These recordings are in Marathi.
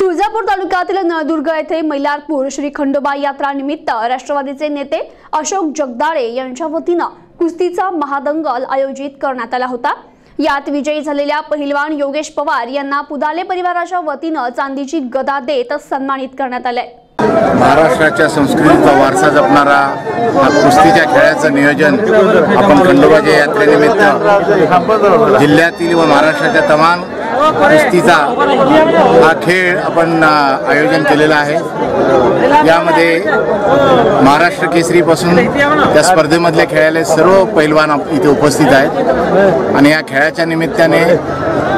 तुळजापूर तालुक्यातील नळदुर्ग येथे मैलारपूर श्री खंडोबा यात्रा निमित्त राष्ट्रवादीचे नेते अशोक जगदाळे यांच्या वतीनं कुस्तीचा महादंगल आयोजित करण्यात आला होता. यात विजयी झालेल्या पहिलवान योगेश पवार यांना पुदाले परिवाराच्या वतीनं चांदीची गदा देत सन्मानित करण्यात आलंय. महाराष्ट्राच्या संस्कृतीचा वारसा जपणारा हा कुस्तीच्या खेळाचं नियोजन आपण खंडोबाच्या यात्रेनिमित्त जिल्ह्यातील व महाराष्ट्राच्या तमाम कुस्तीचा हा खेळ आपण आयोजन केलेला आहे. यामध्ये महाराष्ट्र केसरीपासून त्या स्पर्धेमधले खेळायला सर्व पैलवान इथे उपस्थित आहेत. आणि या खेळाच्या निमित्ताने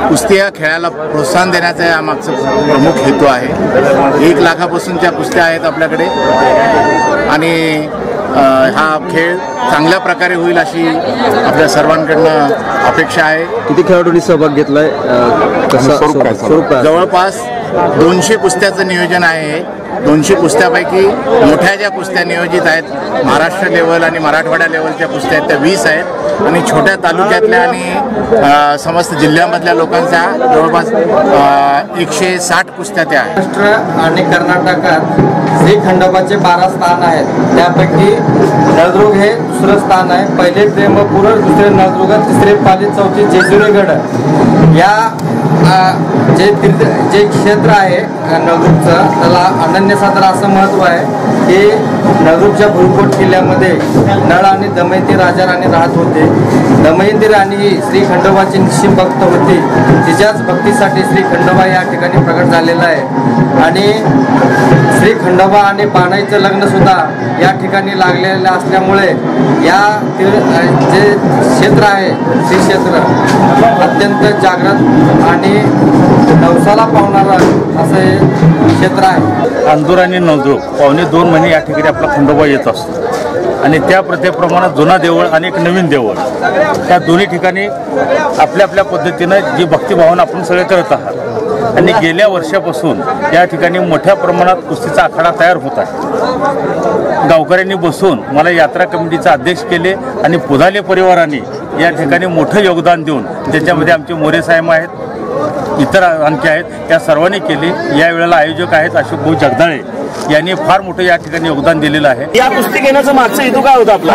कुस्ती या खेळाला प्रोत्साहन देण्याचा या मागचा प्रमुख हेतू आहे. एक लाखापासूनच्या कुस्त्या आहेत आपल्याकडे. आणि हा खेळ चांगल्या प्रकारे होईल अशी आपल्या सर्वांकडनं अपेक्षा आहे किती खेळाडूंनी सहभाग घेतलाय? जवळपास दोनशे कुस्त्याचं नियोजन आहे हे. दोनशे कुस्त्यापैकी मोठ्या ज्या कुस्त्या नियोजित आहेत महाराष्ट्र लेवल आणि मराठवाडा लेवलच्या कुस्त्या आहेत त्या वीस आहेत. आणि छोट्या तालुक्यातल्या आणि समस्त जिल्ह्यामधल्या लोकांच्या जवळपास एकशे साठ कुस्त्या त्या आहेत. महाराष्ट्र आणि कर्नाटकात श्री खंडोबाचे बारा स्थान आहेत त्यापैकी नळदुर्ग हे दुसरं स्थान आहे. पहिले प्रेमपूर दुसरे नळदुर्ग तिसरे पाली चौथी जेजुरीगड. या जे तीर्थ जे क्षेत्र आहे अ, नळदुर्गचं त्याला अनन्यसाधार असं महत्त्व आहे की नळदुर्गच्या भुईकोट किल्ल्यामध्ये नळ आणि दमयंती राजा राणी राहत होते. दमयंती राणी ही श्री खंडोबाची निश्चिम भक्त होती. तिच्याच भक्तीसाठी श्री खंडोबा या ठिकाणी प्रकट झालेला आहे. आणि श्री खंडोबा आणि बाणाईचं लग्नसुद्धा या ठिकाणी लागलेलं असल्यामुळे या तिर- जे क्षेत्र आहे श्री क्षेत्र अत्यंत जागृत आणि नवसाला पावणारा असं हे क्षेत्र आहे. अंदूर आणि नवदूर पावणे दोन महिने या ठिकाणी आपला खंडोबा येत असतो. आणि त्या प्रथेप्रमाणे जुना देवळ आणि एक नवीन देवळ. त्या दोन्ही ठिकाणी आपल्या आपल्या पद्धतीनं जी भक्तिभावना आपण सगळे करत आहात. आणि गेल्या वर्षापासून या ठिकाणी मोठ्या प्रमाणात कुस्तीचा आखाडा तयार होत आहे. गावकऱ्यांनी बसून मला यात्रा कमिटीचे अध्यक्ष केले आणि पुधाले परिवाराने या ठिकाणी मोठं योगदान देऊन त्याच्यामध्ये आमचे मोरे साहेब आहेत इतर आणखी आहेत. या सर्वांनी केले. या वेळेला आयोजक आहेत अशोक भाऊ जगदाळे. यांनी फार मोठं या ठिकाणी योगदान दिलेलं आहे. या कुस्ती घेण्याचं मागचं हेतू काय होता आपला?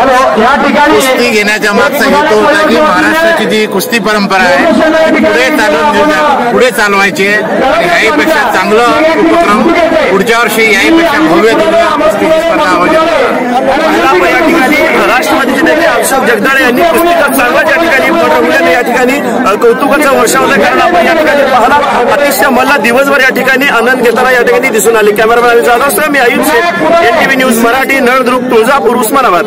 कुस्ती घेण्याच्या मागचा हेतू होता की महाराष्ट्राची जी कुस्ती परंपरा आहे ती पुढे चालवून पुढे चालवायची आहे. आणि याहीपेक्षा चांगलं उपक्रम पुढच्या वर्षी याहीपेक्षा भव्य कुस्तीची स्पर्धा आयोजित आपण या ठिकाणी राष्ट्रवादीचे नेते अशोक जगदाळे यांनी कुस्तीचा चांगला या ठिकाणी पटवल्याने या ठिकाणी अ, कौतुकाचा वर्षा होता कारण आपण या ठिकाणी पाहला अतिशय मला दिवसभर या ठिकाणी आनंद घेताना या ठिकाणी दिसून आले. कॅमेरामॅन जाधव मी आयुष एनटीव्ही न्यूज मराठी नळदुर्ग तुळजापूर उस्मानाबाद.